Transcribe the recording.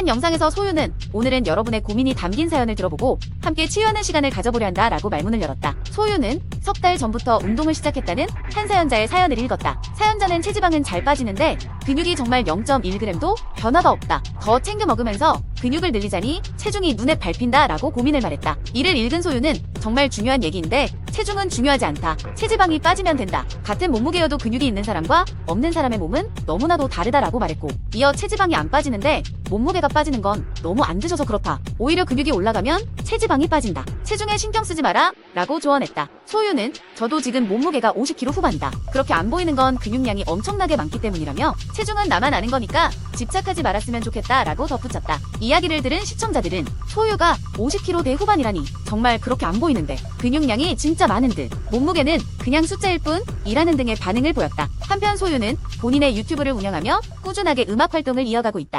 한 영상에서 소유는 오늘은 여러분의 고민이 담긴 사연을 들어보고 함께 치유하는 시간을 가져보려 한다 라고 말문을 열었다. 소유는 석 달 전부터 운동을 시작했다는 한 사연자의 사연을 읽었다. 사연자는 체지방은 잘 빠지는데 근육이 정말 0.1g도 변화가 없다. 더 챙겨 먹으면서 근육을 늘리자니 체중이 눈에 밟힌다 라고 고민을 말했다. 이를 읽은 소유는 정말 중요한 얘기인데 체중은 중요하지 않다. 체지방이 빠지면 된다. 같은 몸무게여도 근육이 있는 사람과 없는 사람의 몸은 너무나도 다르다라고 말했고 이어 체지방이 안 빠지는데 몸무게가 빠지는 건 너무 안 드셔서 그렇다. 오히려 근육이 올라가면 체지방이 빠진다. 체중에 신경 쓰지 마라 라고 조언했다. 소유는 저도 지금 몸무게가 50kg 후반이다. 그렇게 안 보이는 건 근육량이 엄청나게 많기 때문이라며 체중은 나만 아는 거니까 집착하지 말았으면 좋겠다 라고 덧붙였다. 이야기를 들은 시청자들은 소유가 50kg 대 후반이라니 정말 그렇게 안 보이는데 근육량이 진짜 많은 듯 몸무게는 그냥 숫자일 뿐 이라는 등의 반응을 보였다. 한편 소유는 본인의 유튜브를 운영하며 꾸준하게 음악 활동을 이어가고 있다.